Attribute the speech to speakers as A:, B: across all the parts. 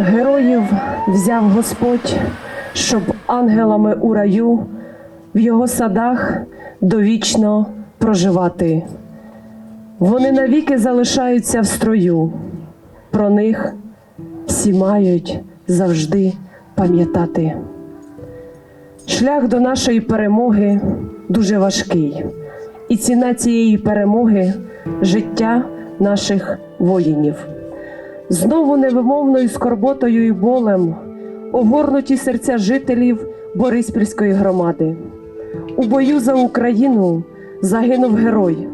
A: Героїв взяв Господь, щоб ангелами у раю в його садах довічно проживати. Вони навіки залишаються в строю. Про них всі мають завжди пам'ятати. Шлях до нашої перемоги дуже важкий, і ціна цієї перемоги життя наших воїнів. Знову невимовною скорботою і болем огорнуті серця жителів Бориспільської громади. У бою за Україну загинув герой,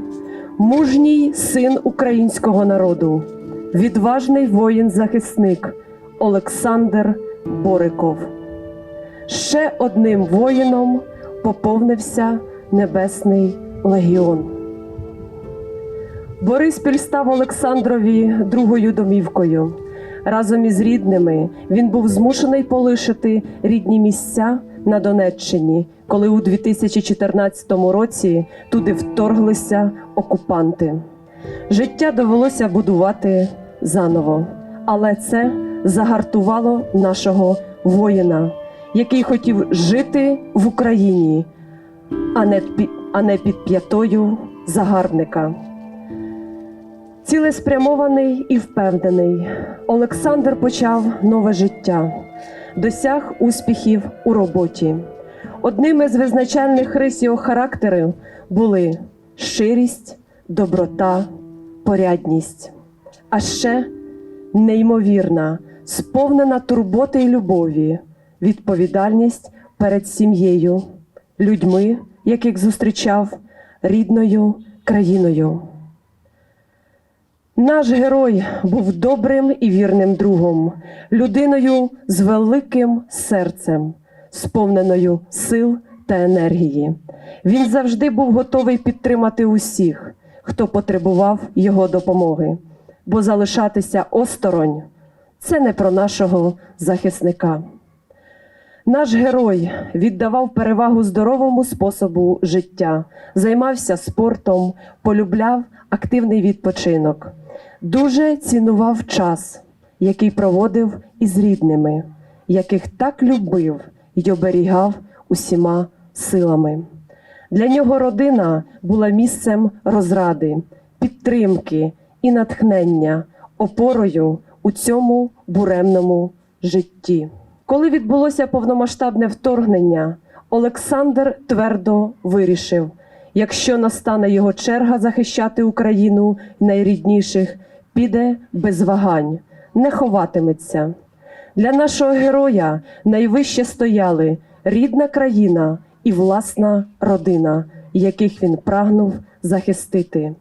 A: мужній син українського народу, відважний воїн-захисник Олександр Бориков. Ще одним воїном поповнився Небесний легіон. Бориспіль став Олександрові другою домівкою. Разом із рідними він був змушений полишити рідні місця на Донеччині, коли у 2014 році туди вторглися окупанти. Життя довелося будувати заново, але це загартувало нашого воїна, який хотів жити в Україні, а не під, а не під п'ятою загарбника. Цілеспрямований і впевнений, Олександр почав нове життя, досяг успіхів у роботі. Одним із визначальних рис його характеру були щирість, доброта, порядність, а ще неймовірна, сповнена турботи і любові, відповідальність перед сім'єю, людьми, яких зустрічав, рідною країною. Наш герой був добрим і вірним другом, людиною з великим серцем, сповненою сил та енергії. Він завжди був готовий підтримати усіх, хто потребував його допомоги, бо залишатися осторонь це не про нашого захисника. Наш герой віддавав перевагу здоровому способу життя, займався спортом, полюбляв активний відпочинок, дуже цінував час, який проводив із рідними, яких так любив й оберігав усіма силами. Для нього родина була місцем розради, підтримки і натхнення, опорою у цьому буремному житті. Коли відбулося повномасштабне вторгнення, Олександр твердо вирішив: якщо настане його черга захищати Україну найрідніших, піде без вагань, не ховатиметься. Для нашого героя найвище стояли рідна країна і власна родина, яких він прагнув захистити.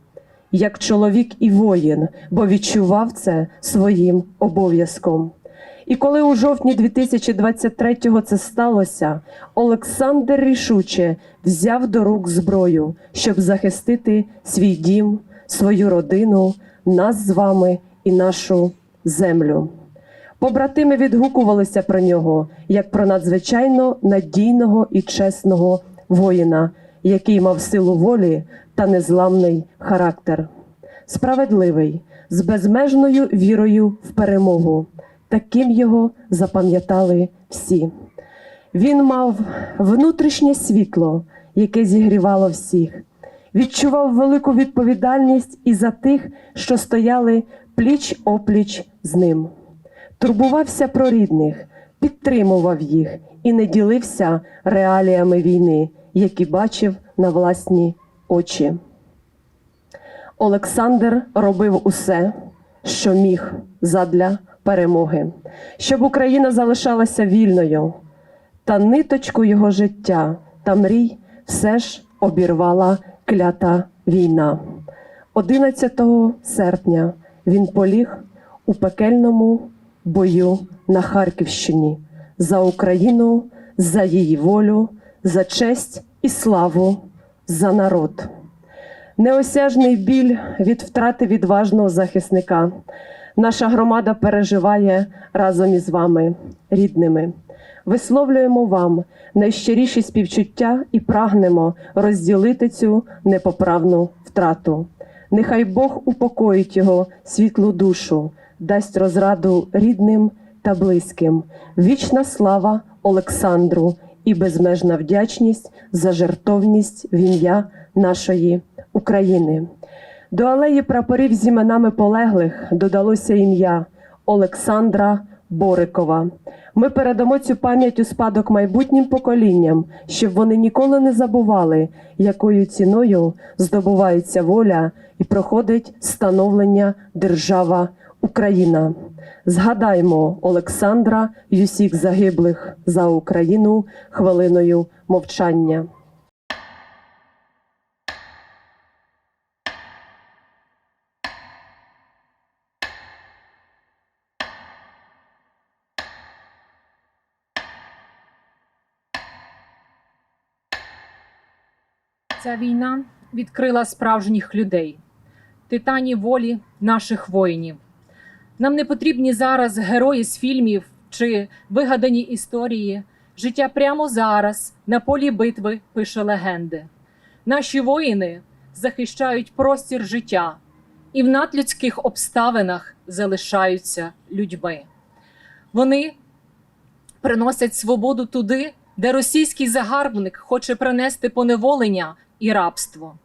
A: Як чоловік і воїн, бо відчував це своїм обов'язком. І коли у жовтні 2023-го це сталося, Олександр рішуче взяв до рук зброю, щоб захистити свій дім, свою родину, нас з вами і нашу землю. Побратими відгукувалися про нього як про надзвичайно надійного і чесного воїна, який мав силу волі та незламний характер. Справедливий, з безмежною вірою в перемогу. Таким його запам'ятали всі. Він мав внутрішнє світло, яке зігрівало всіх, відчував велику відповідальність і за тих, що стояли пліч опліч з ним. Турбувався про рідних, підтримував їх і не ділився реаліями війни, які бачив на власні очі. Олександр робив усе, що міг задля перемоги, щоб Україна залишалася вільною, та ниточку його життя та мрій все ж обірвала клята війна. 11 серпня він поліг у пекельному бою на Харківщині за Україну, за її волю, за честь і славу, за народ. Неосяжний біль від втрати відважного захисника. Наша громада переживає разом із вами, рідними. Висловлюємо вам найщиріші співчуття і прагнемо розділити цю непоправну втрату. Нехай Бог упокоїть його світлу душу, дасть розраду рідним та близьким. Вічна слава Олександру і безмежна вдячність за жертовність в ім'я нашої України. До алеї прапорів з іменами полеглих додалося ім'я Олександра Борикова. Ми передамо цю пам'ять у спадок майбутнім поколінням, щоб вони ніколи не забували, якою ціною здобувається воля і проходить становлення держава Україна. Згадаймо Олександра й усіх загиблих за Україну хвилиною мовчання.
B: Ця війна відкрила справжніх людей, титанів волі наших воїнів. Нам не потрібні зараз герої з фільмів чи вигадані історії. Життя прямо зараз на полі битви пише легенди. Наші воїни захищають простір життя і в надлюдських обставинах залишаються людьми. Вони приносять свободу туди, де російський загарбник хоче принести поневолення і рабство.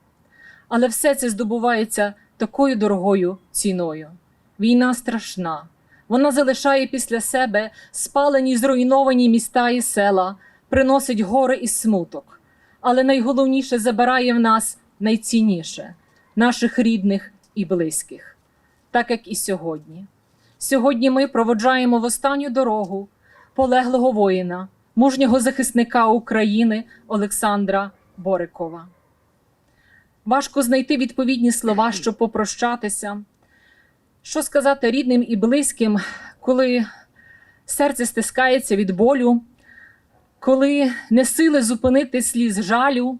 B: Але все це здобувається такою дорогою ціною. Війна страшна. Вона залишає після себе спалені, зруйновані міста і села, приносить гори і смуток. Але найголовніше забирає в нас найцінніше наших рідних і близьких, так як і сьогодні. Сьогодні ми проводжаємо в останню дорогу полеглого воїна, мужнього захисника України Олександра Борикова. Важко знайти відповідні слова, щоб попрощатися. Що сказати рідним і близьким, коли серце стискається від болю, коли не сили зупинити сліз жалю,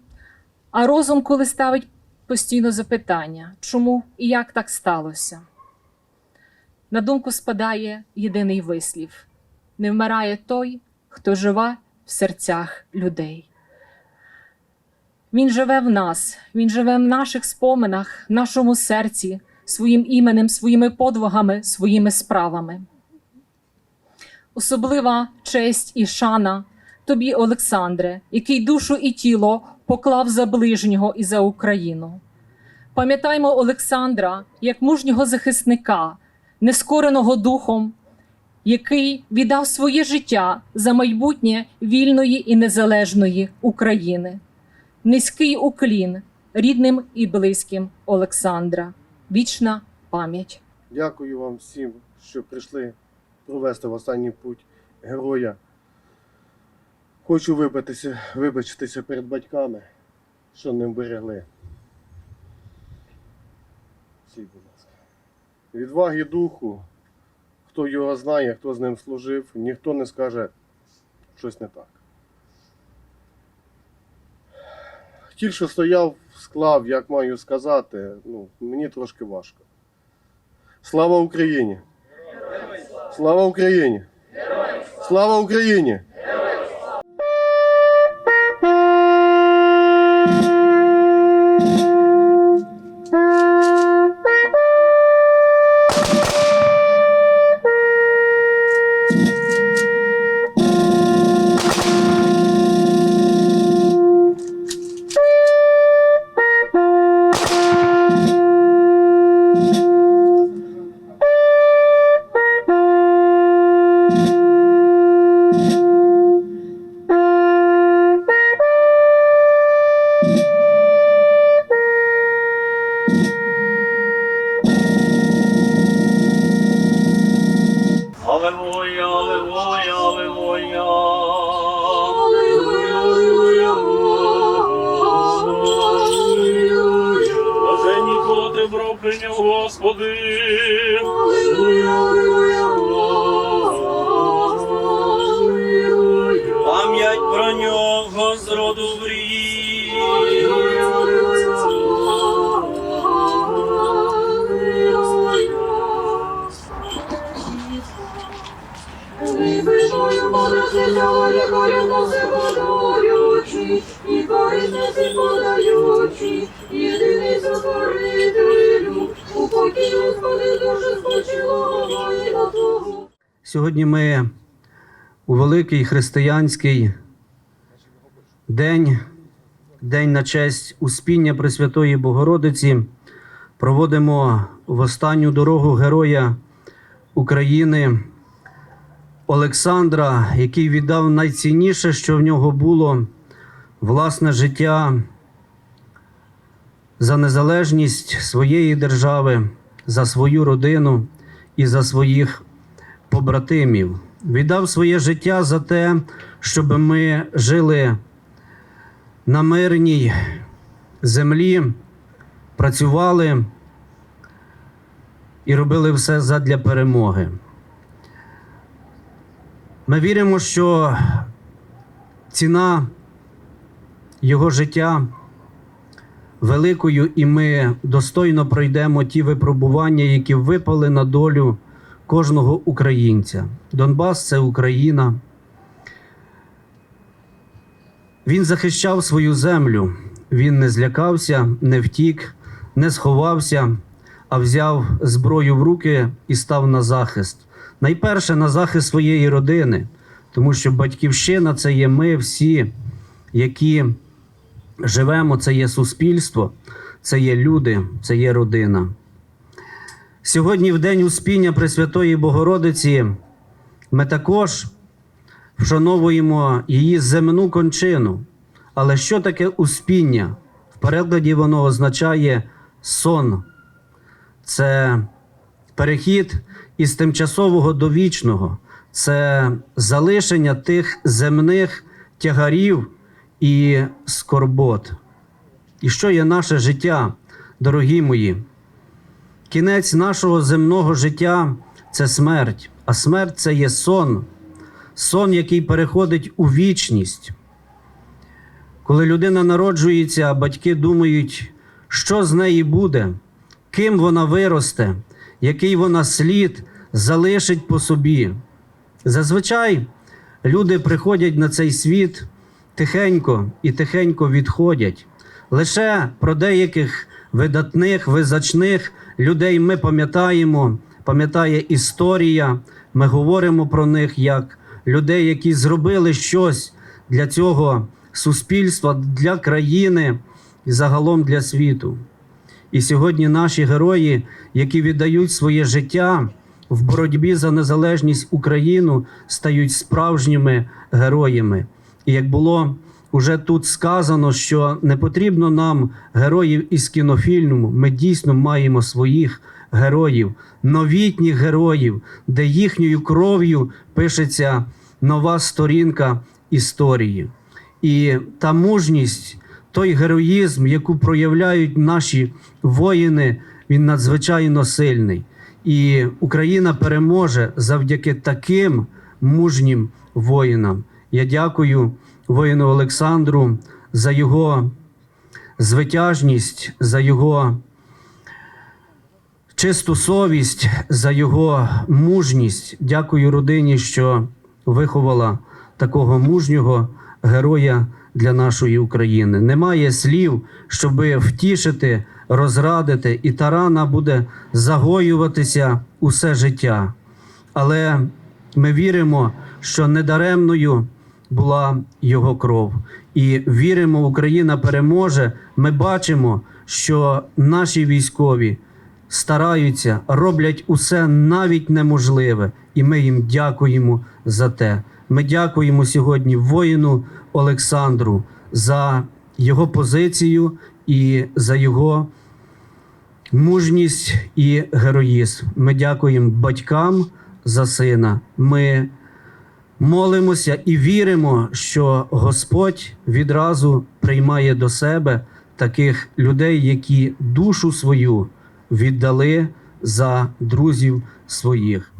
B: а розум, коли ставить постійно запитання, чому і як так сталося? На думку спадає єдиний вислів: не вмирає той, хто живе в серцях людей. Він живе в нас, він живе в наших споминах, нашому серці, своїм іменем, своїми подвигами, своїми справами. Особлива честь і шана тобі, Олександре, який душу і тіло поклав за ближнього і за Україну. Пам'ятаймо Олександра як мужнього захисника, нескореного духом, який віддав своє життя за майбутнє вільної і незалежної України. Низький уклін рідним і близьким Олександра. Вічна пам'ять.
C: Дякую вам всім, що прийшли провести в останній путь героя. Хочу вибачитися, вибачитися перед батьками, що не берегли. Всі, будь ласка. Відваги духу, хто його знає, хто з ним служив, ніхто не скаже щось не так. Ті, що стояв, склав, як маю сказати, ну, мені трошки важко. Слава Україні! Слава Україні! Слава Україні!
D: Нього з роду в рік.
E: І корисниці подаючи, єдиний сотворителю, упокій, Господи, душу спочилого воїна Твого.
F: Сьогодні ми у великий християнський день, день на честь Успіння Пресвятої Богородиці, проводимо в останню дорогу героя України Олександра, який віддав найцінніше, що в нього було власне життя за незалежність своєї держави, за свою родину і за своїх побратимів. Віддав своє життя за те, щоб ми жили на мирній землі, працювали і робили все задля перемоги. Ми віримо, що ціна його життя великою, і ми достойно пройдемо ті випробування, які випали на долю кожного українця. Донбас це Україна. Він захищав свою землю. Він не злякався, не втік, не сховався, а взяв зброю в руки і став на захист. Найперше на захист своєї родини, тому що батьківщина це є ми всі, які живемо, це є суспільство, це є люди, це є родина. Сьогодні, в день Успіння Пресвятої Богородиці, ми також вшановуємо її земну кончину. Але що таке успіння? В перекладі воно означає сон. Це перехід із тимчасового до вічного, це залишення тих земних тягарів і скорбот. І що є наше життя, дорогі мої? Кінець нашого земного життя це смерть, а смерть це є сон, сон, який переходить у вічність. Коли людина народжується, батьки думають, що з неї буде, ким вона виросте, який вона слід залишить по собі. Зазвичай люди приходять на цей світ тихенько і тихенько відходять. Лише про деяких видатних, визначних людей ми пам'ятаємо, пам'ятає історія. Ми говоримо про них як людей, які зробили щось для цього суспільства, для країни і загалом для світу. І сьогодні наші герої, які віддають своє життя в боротьбі за незалежність Україну, стають справжніми героями. І як було уже тут сказано, що не потрібно нам героїв із кінофільму, ми дійсно маємо своїх героїв, новітніх героїв, де їхньою кров'ю пишеться нова сторінка історії. І та мужність, той героїзм, яку проявляють наші воїни, він надзвичайно сильний. І Україна переможе завдяки таким мужнім воїнам. Я дякую воїну Олександру за його звитяжність, за його чисту совість, за його мужність. Дякую родині, що виховала такого мужнього героя для нашої України. Немає слів, щоб втішити, розрадити, і та рана буде загоюватися усе життя. Але ми віримо, що недаремною була його кров. І віримо, Україна переможе. Ми бачимо, що наші військові стараються, роблять усе навіть неможливе, і ми їм дякуємо за те. Ми дякуємо сьогодні воїну Олександру за його позицію і за його мужність і героїзм. Ми дякуємо батькам за сина. Ми молимося і віримо, що Господь відразу приймає до себе таких людей, які душу свою віддали за друзів своїх.